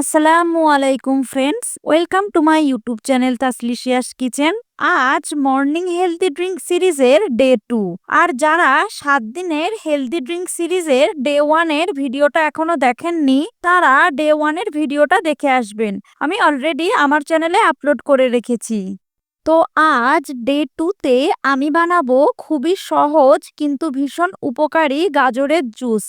আসসালামু আলাইকুম friends welcome to my YouTube channel Tasliscious kitchen আজ মর্নিং হেলদি ড্রিঙ্ক সিরিজের ডে টু আর যারা সাত দিনের হেলদি ড্রিঙ্ক সিরিজের ডে ওয়ানের ভিডিওটা এখনও দেখেননি, তারা ডে ওয়ানের ভিডিওটা দেখে আসবেন। আমি অলরেডি আমার চ্যানেলে আপলোড করে রেখেছি। তো আজ ডে টুতে আমি বানাবো খুবই সহজ কিন্তু ভীষণ উপকারী গাজরের জুস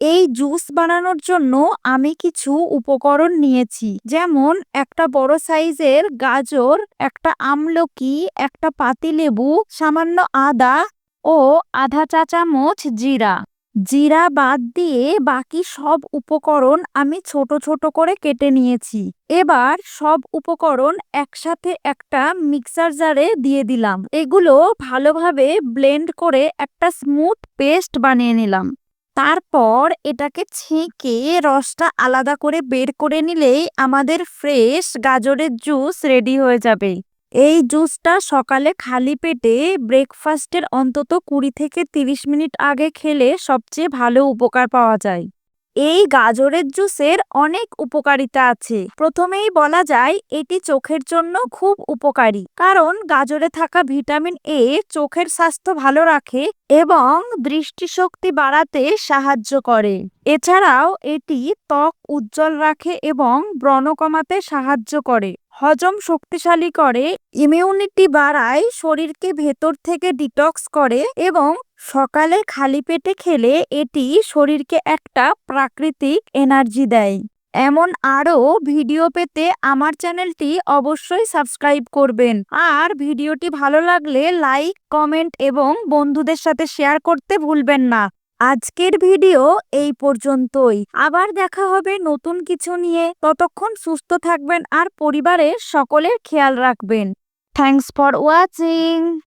এই জুস বানানোর জন্য আমি কিছু উপকরণ নিয়েছি। যেমন, একটা বড় সাইজের গাজর, একটা আমলকি, একটা পাতিলেবু, সামান্য আদা ও আধা চা চামচ জিরা। জিরা বাদ দিয়ে বাকি সব উপকরণ আমি ছোট ছোট করে কেটে নিয়েছি। এবার সব উপকরণ একসাথে একটা মিক্সার জারে দিয়ে দিলাম। এগুলো ভালোভাবে ব্লেন্ড করে একটা স্মুথ পেস্ট বানিয়ে নিলাম। তারপর এটাকে ছেঁকে রসটা আলাদা করে বের করে নিলেই আমাদের ফ্রেশ গাজরের জুস রেডি হয়ে যাবে। এই জুসটা সকালে খালি পেটে ব্রেকফাস্টের অন্তত কুড়ি থেকে তিরিশ মিনিট আগে খেলে সবচেয়ে ভালো উপকার পাওয়া যায়। এই গাজরের জুসের অনেক উপকারিতা আছে। প্রথমেই বলা যায়, এটি চোখের জন্য খুব উপকারী, কারণ গাজরে থাকা ভিটামিন এ চোখের স্বাস্থ্য ভালো রাখে এবং দৃষ্টিশক্তি বাড়াতে সাহায্য করে। এছাড়াও এটি ত্বক উজ্জ্বল রাখে এবং ব্রণ কমাতে সাহায্য করে, হজম শক্তিশালী করে ইমিউনিটি বাড়ায়, শরীরকে ভেতর থেকে ডিটক্স করে এবং সকালে খালি পেটে খেলে এটি শরীরকে একটা প্রাকৃতিক এনার্জি দেয়। এমন আরও ভিডিও পেতে আমার চ্যানেলটি অবশ্যই সাবস্ক্রাইব করবেন। আর ভিডিওটি ভালো লাগলে লাইক, কমেন্ট এবং বন্ধুদের সাথে শেয়ার করতে ভুলবেন না। আজকের ভিডিও এই পর্যন্তই। আবার দেখা হবে নতুন কিছু নিয়ে। ততক্ষণ সুস্থ থাকবেন আর পরিবারের সকলের খেয়াল রাখবেন। Thanks for watching